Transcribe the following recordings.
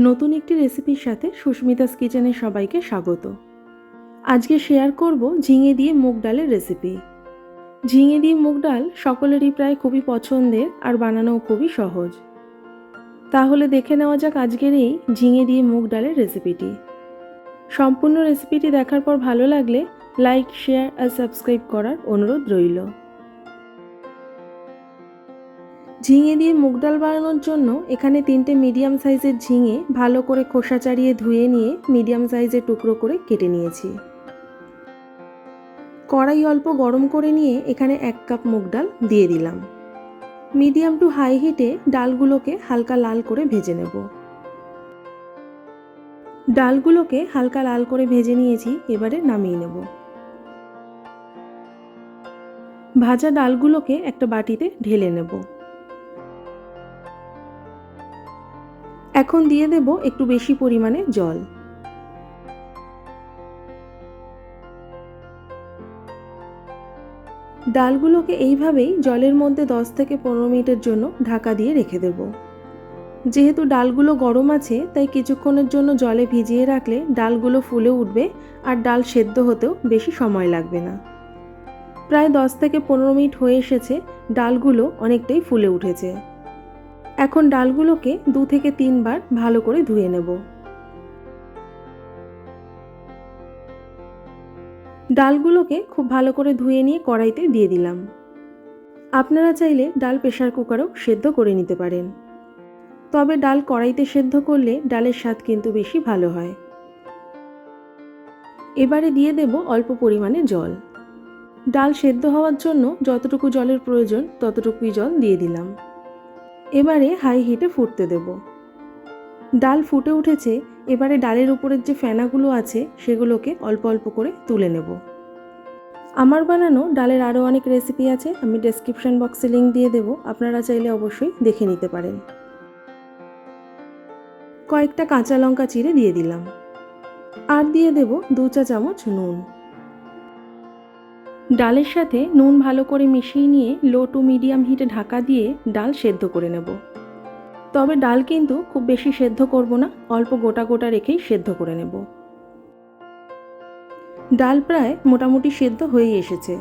নতুন একটি রেসিপির সাথে সুস্মিতাস কিচেনে সবাইকে স্বাগত। আজকে শেয়ার করব ঝিঙে দিয়ে মুগ ডালের রেসিপি ঝিঙে দিয়ে মুগ ডাল সকলেরই প্রায় খুবই পছন্দের আর বানানোও খুবই সহজ। তাহলে দেখে নেওয়া যাক আজকের এই ঝিঙে দিয়ে মুগ ডালের রেসিপিটি সম্পূর্ণ রেসিপিটি দেখার পর ভালো লাগলে লাইক শেয়ার আর সাবস্ক্রাইব করার অনুরোধ রইল। ঝিঙে দিয়ে মুগ ডাল বানানোর জন্য এখানে তিনটে মিডিয়াম সাইজের ঝিঙে ভালো করে খোসা চাড়িয়ে ধুয়ে নিয়ে মিডিয়াম সাইজের টুকরো করে কেটে নিয়েছি। কড়াই অল্প গরম করে নিয়ে এখানে এক কাপ মুগ ডাল দিয়ে দিলাম। মিডিয়াম টু হাই হিটে ডালগুলোকে হালকা লাল করে ভেজে নেব। ডালগুলোকে হালকা লাল করে ভেজে নিয়েছি, এবারে নামিয়ে নেব। ভাজা ডালগুলোকে একটা বাটিতে ঢেলে নেব। এখন দিয়ে দেব একটু বেশি পরিমাণে জল। ডালগুলোকে এইভাবেই জলের মধ্যে 10 থেকে পনেরো মিনিটের জন্য ঢাকা দিয়ে রেখে দেব। যেহেতু ডালগুলো গরম আছে, তাই কিছুক্ষণের জন্য জলে ভিজিয়ে রাখলে ডালগুলো ফুলে উঠবে আর ডাল সেদ্ধ হতেও বেশি সময় লাগবে না। প্রায় 10 থেকে পনেরো মিনিট হয়ে এসেছে, ডালগুলো অনেকটাই ফুলে উঠেছে। এখন ডালগুলোকে দু থেকে তিনবার ভালো করে ধুয়ে নেব। ডালগুলোকে খুব ভালো করে ধুয়ে নিয়ে কড়াইতে দিয়ে দিলাম। আপনারা চাইলে ডাল প্রেশার কুকারও সেদ্ধ করে নিতে পারেন। তবে ডাল কড়াইতে সেদ্ধ করলে ডালের স্বাদ কিন্তু বেশি ভালো হয়। এবারে দিয়ে দেব অল্প পরিমাণে জল। ডাল সেদ্ধ হওয়ার জন্য যতটুকু জলের প্রয়োজন ততটুকুই জল দিয়ে দিলাম। এবারে হাই হিটে ফুটতে দেব। ডাল ফুটে উঠেছে, এবারে ডালের উপরের যে ফেনাগুলো আছে, সেগুলোকে অল্প অল্প করে তুলে নেব। আমার বানানো ডালের আরও অনেক রেসিপি আছে, আমি ডেসক্রিপশন বক্সে লিঙ্ক দিয়ে দেব, আপনারা চাইলে অবশ্যই দেখে নিতে পারেন। কয়েকটা কাঁচা লঙ্কা চিড়ে দিয়ে দিলাম। আর দিয়ে দেব দু চা চামচ নুন। ডালের সাথে নুন ভালো করে মিশিয়ে নিয়ে লো টু মিডিয়াম হিটে ঢাকা দিয়ে ডাল সেদ্ধ করে নেব। তবে ডাল কিন্তু খুব বেশি সেদ্ধ করব না, অল্প গোটা গোটা রেখেই সেদ্ধ করে নেব। ডাল প্রায় মোটামুটি সেদ্ধ হয়ে এসেছে।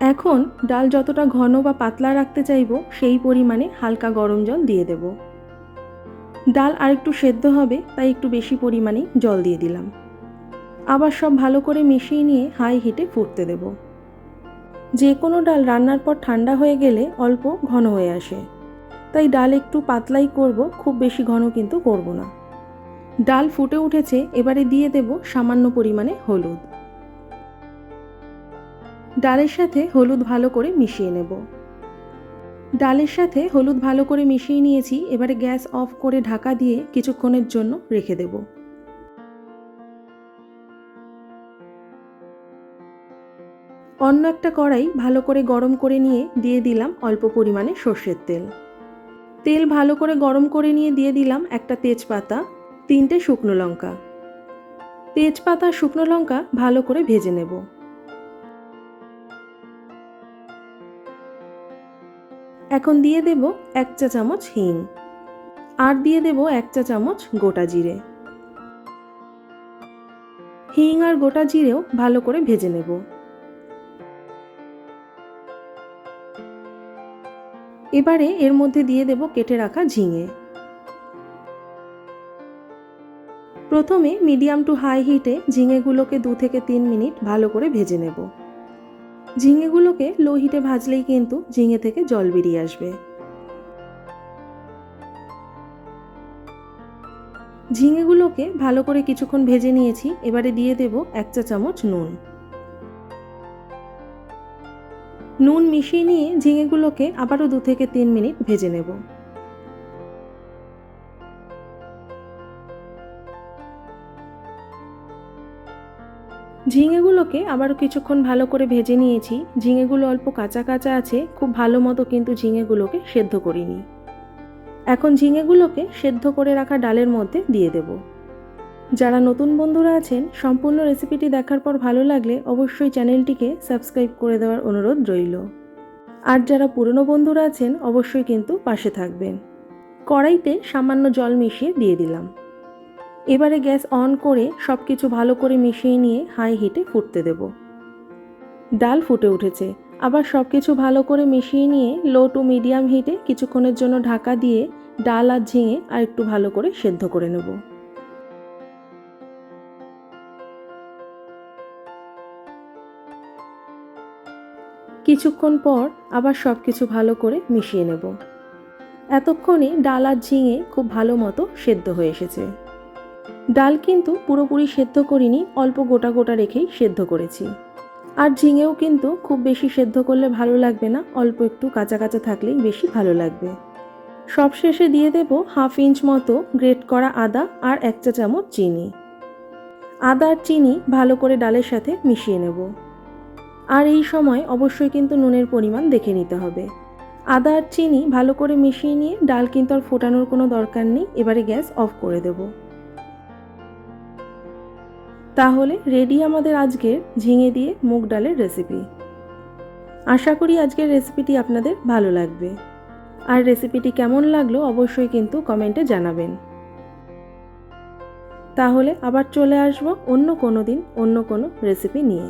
এখন ডাল যতটা ঘন বা পাতলা রাখতে চাইব, সেই পরিমাণে হালকা গরম জল দিয়ে দেব। ডাল আর একটু সেদ্ধ হবে, তাই একটু বেশি পরিমাণেই জল দিয়ে দিলাম। আবার সব ভালো করে মিশিয়ে নিয়ে হাই হিটে ফুটতে দেব। যে কোনো ডাল রান্নার পর ঠান্ডা হয়ে গেলে অল্প ঘন হয়ে আসে। তাই ডাল একটু পাতলাই করব, খুব বেশি ঘন কিন্তু করব না। ডাল ফুটে উঠেছে, এবারে দিয়ে দেব সামান্য পরিমাণে হলুদ। ডালের সাথে হলুদ ভালো করে মিশিয়ে নেব। ডালের সাথে হলুদ ভালো করে মিশিয়ে নিয়েছি, এবারে গ্যাস অফ করে ঢাকা দিয়ে কিছুক্ষণের জন্য রেখে দেবো। অন্য একটা কড়াই ভালো করে গরম করে নিয়ে দিয়ে দিলাম অল্প পরিমাণে সর্ষের তেল। তেল ভালো করে গরম করে নিয়ে দিয়ে দিলাম একটা তেজপাতা, তিনটে শুকনো লঙ্কা। তেজপাতা, শুকনো লঙ্কা ভালো করে ভেজে নেব। এখন দিয়ে দেব এক চা চামচ হিং আর দিয়ে দেব এক চা চামচ গোটা জিরে। হিং আর গোটা জিরেও ভালো করে ভেজে নেব। এবারে এর মধ্যে দিয়ে দেব কেটে রাখা ঝিঙে। প্রথমে মিডিয়াম টু হাই হিটে ঝিঙেগুলোকে দু থেকে তিন মিনিট ভালো করে ভেজে নেব। ঝিঙেগুলোকে লো হিটে ভাজলেই কিন্তু ঝিঙে থেকে জল বেরিয়ে আসবে। ঝিঙেগুলোকে ভালো করে কিছুক্ষণ ভেজে নিয়েছি, এবারে দিয়ে দেব এক চা চামচ নুন। নুন মিশিয়ে নিয়ে ঝিঙেগুলোকে আবারও দু থেকে তিন মিনিট ভেজে নেব। ঝিঙেগুলোকে আবারও কিছুক্ষণ ভালো করে ভেজে নিয়েছি। ঝিঙেগুলো অল্প কাঁচা কাঁচা আছে, খুব ভালো মতো কিন্তু ঝিঙেগুলোকে সেদ্ধ করিনি। এখন ঝিঙেগুলোকে সেদ্ধ করে রাখা ডালের মধ্যে দিয়ে দেবো। যারা নতুন বন্ধুরা আছেন, সম্পূর্ণ রেসিপিটি দেখার পর ভালো লাগলে অবশ্যই চ্যানেলটিকে সাবস্ক্রাইব করে দেওয়ার অনুরোধ রইল। আর যারা পুরনো বন্ধুরা আছেন, অবশ্যই কিন্তু পাশে থাকবেন। কড়াইতে সামান্য জল মিশিয়ে দিয়ে দিলাম। এবারে গ্যাস অন করে সব কিছু ভালো করে মিশিয়ে নিয়ে হাই হিটে ফুটতে দেব। ডাল ফুটে উঠেছে। আবার সব কিছু ভালো করে মিশিয়ে নিয়ে লো টু মিডিয়াম হিটে কিছুক্ষণের জন্য ঢাকা দিয়ে ডাল আর ঝিঙে আর একটু ভালো করে সেদ্ধ করে নেব। কিছুক্ষণ পর আবার সব কিছু ভালো করে মিশিয়ে নেব। এতক্ষণে ডাল আর ঝিঙে খুব ভালো মতো সেদ্ধ হয়ে এসেছে। ডাল কিন্তু পুরোপুরি সেদ্ধ করিনি, অল্প গোটা গোটা রেখেই সেদ্ধ করেছি। আর ঝিঙেও কিন্তু খুব বেশি সেদ্ধ করলে ভালো লাগবে না, অল্প একটু কাঁচা কাঁচা থাকলেই বেশি ভালো লাগবে। সব শেষে দিয়ে দেব হাফ ইঞ্চ মতো গ্রেট করা আদা আর এক চা চামচ চিনি। আদা আর চিনি ভালো করে ডালের সাথে মিশিয়ে নেব। আর এই সময় অবশ্যই কিন্তু নুনের পরিমাণ দেখে নিতে হবে। আদা আর চিনি ভালো করে মিশিয়ে নিয়ে ডাল কিন্তু আর ফোটানোর কোনো দরকার নেই, এবারে গ্যাস অফ করে দেব। তাহলে রেডি আমাদের আজকের ঝিঙে দিয়ে মুগ ডালের রেসিপি আশা করি আজকের রেসিপিটি আপনাদের ভালো লাগবে। আর রেসিপিটি কেমন লাগল অবশ্যই কিন্তু কমেন্টে জানাবেন। তাহলে আবার চলে আসব অন্য কোনো দিন অন্য কোনো রেসিপি নিয়ে।